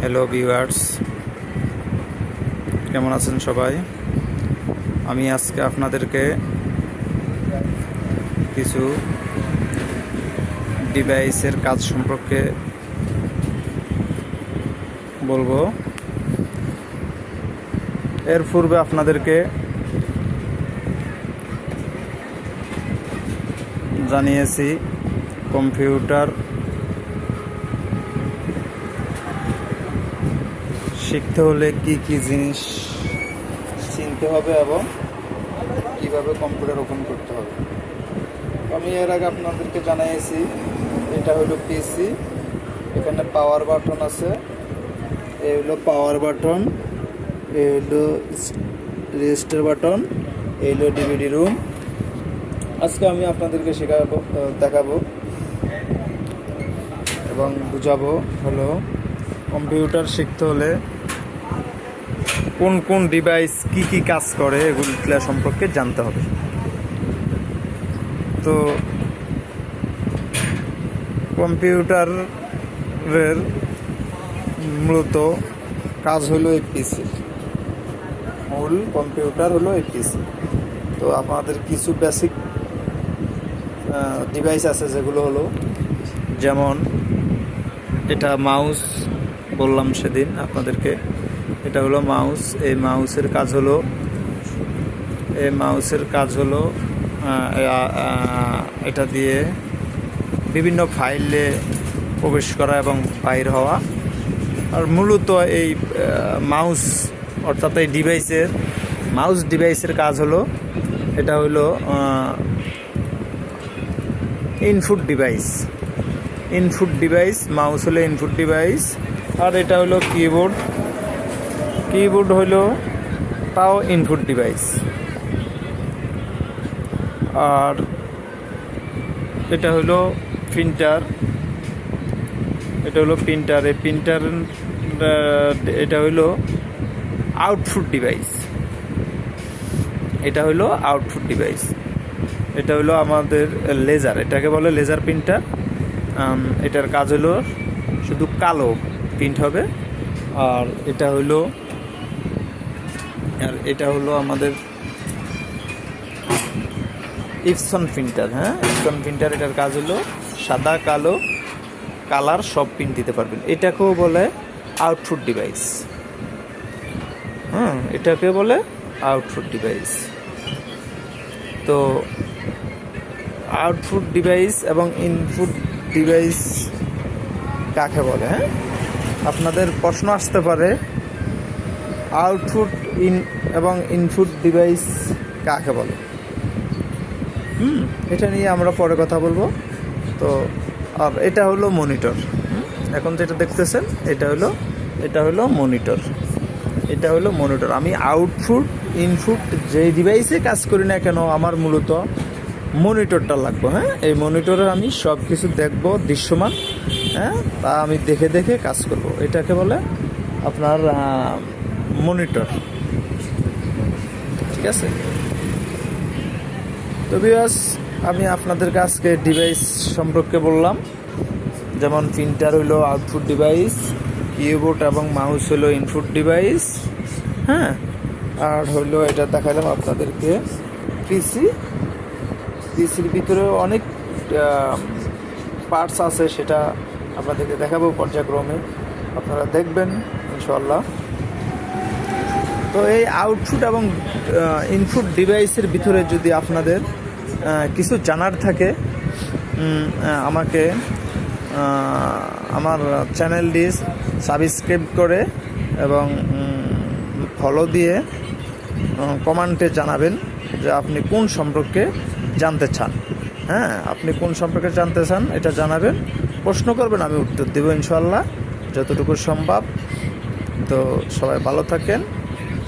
Hello viewers কেমন আছেন সবাই? আমি আজকে আপনাদেরকে কিছু ডিভাইসের কাজ সম্পর্কে বলব। এর পূর্বে আপনাদেরকে জানিয়েছি, কম্পিউটার শিখতে হলে কি কি জিনিস চিনতে হবে এবং কীভাবে কম্পিউটার ওপেন করতে হবে? আমি এর আগে আপনাদেরকে জানিয়েছি এটা হলো পিসি এখানে পাওয়ার বাটন আছে। এই হলো পাওয়ার বাটন এই হলো রেজিস্টার বাটন এই হলো ডিভিডি রুম আজকে আমি আপনাদেরকে শেখাবো দেখাবো এবং বুঝাবো হলো কম্পিউটার শিখতে হলে কোন কোন ডিভাইস কি কি কাজ করে এগুলো সম্পর্কে জানতে হবে। তো কম্পিউটারের মূলত কাজ হলো এই পিসি মূল কম্পিউটার হলো এই পিসি তো আমাদের কিছু বেসিক ডিভাইস আছে যেগুলো হলো, যেমন এটা মাউস বললাম সেদিন আপনাদেরকে। এটা হলো মাউস, এই মাউসের কাজ হলো, এই মাউসের কাজ হলো এটা দিয়ে বিভিন্ন ফাইলে প্রবেশ করা এবং বাইর হওয়া। আর মূলত এই মাউস অর্থাৎ এই ডিভাইসের, মাউস ডিভাইসের কাজ হলো, এটা হলো input device. Input device, mouse হলো ইনপুট ডিভাইস। আর এটা হলো কিবোর্ড। কিবোর্ড হলো তাও ইনপুট ডিভাইস আর এটা হলো প্রিন্টার এটা হলো প্রিন্টার এই প্রিন্টার এটা হলো আউটপুট ডিভাইস এটা হলো আউটপুট ডিভাইস এটা হলো আমাদের লেজার এটাকে বলে লেজার প্রিন্টার এটার কাজ হলো শুধু কালো প্রিন্ট হবে। আর এটা হলো আর এটা হলো আমাদের ইপসন প্রিন্টার হ্যাঁ? ইপসন প্রিন্টার এটার কাজ হলো সাদা, কালো কালার সব প্রিন্ট দিতে পারবেন। এটাকেও বলে আউটফুট ডিভাইস হ্যাঁ এটাকে বলে আউটফুট ডিভাইস তো আউটফুট ডিভাইস এবং ইনপুট ডিভাইস কাকে বলে হ্যাঁ? আপনাদের প্রশ্ন আসতে পারে আউটপুট ইন এবং ইনপুট ডিভাইস কাকে বলে? হুম। এটা নিয়ে আমরা পরে কথা বলব। তো আর এটা হলো মনিটর। এখন যেটা দেখতেছেন এটা হলো এটা হলো মনিটর। এটা হলো মনিটর। আমি আউটপুট ইনপুট যে ডিভাইসে কাজ করি না কেন আমার মূলত মনিটরটা লাগবে হ্যাঁ? এই মনিটরে আমি সব কিছু দেখব দৃশ্যমান হ্যাঁ? তা আমি দেখে দেখে কাজ করব। এটাকে বলে আপনার মনিটর। ঠিক আছে? তো বিয়াস আমি আপনাদেরকে আজকে ডিভাইস সম্পর্কে বললাম। যেমন প্রিন্টার হলো আউটপুট ডিভাইস কিবোর্ড এবং মাউস হলো ইনপুট ডিভাইস হ্যাঁ? আর হলো এটা দেখালাম আপনাদেরকে পিসি পিসির ভিতরে অনেক পার্টস আছে, সেটা আপনাদেরকে দেখাবো পর্যায়ক্রমে। আপনারা দেখবেন ইনশাল্লাহ তো এই আউটপুট এবং ইনপুট ডিভাইসের ভিতরে যদি আপনাদের কিছু জানার থাকে আমাকে আমার চ্যানেলটি সাবস্ক্রাইব করে এবং ফলো দিয়ে কমেন্টে জানাবেন যে আপনি কোন সম্পর্কে জানতে চান। হ্যাঁ আপনি কোন সম্পর্কে জানতে চান, এটা জানাবেন। প্রশ্ন করবেন, আমি উত্তর দেবো ইনশাল্লাহ যতটুকু সম্ভব। তো সবাই ভালো থাকেন।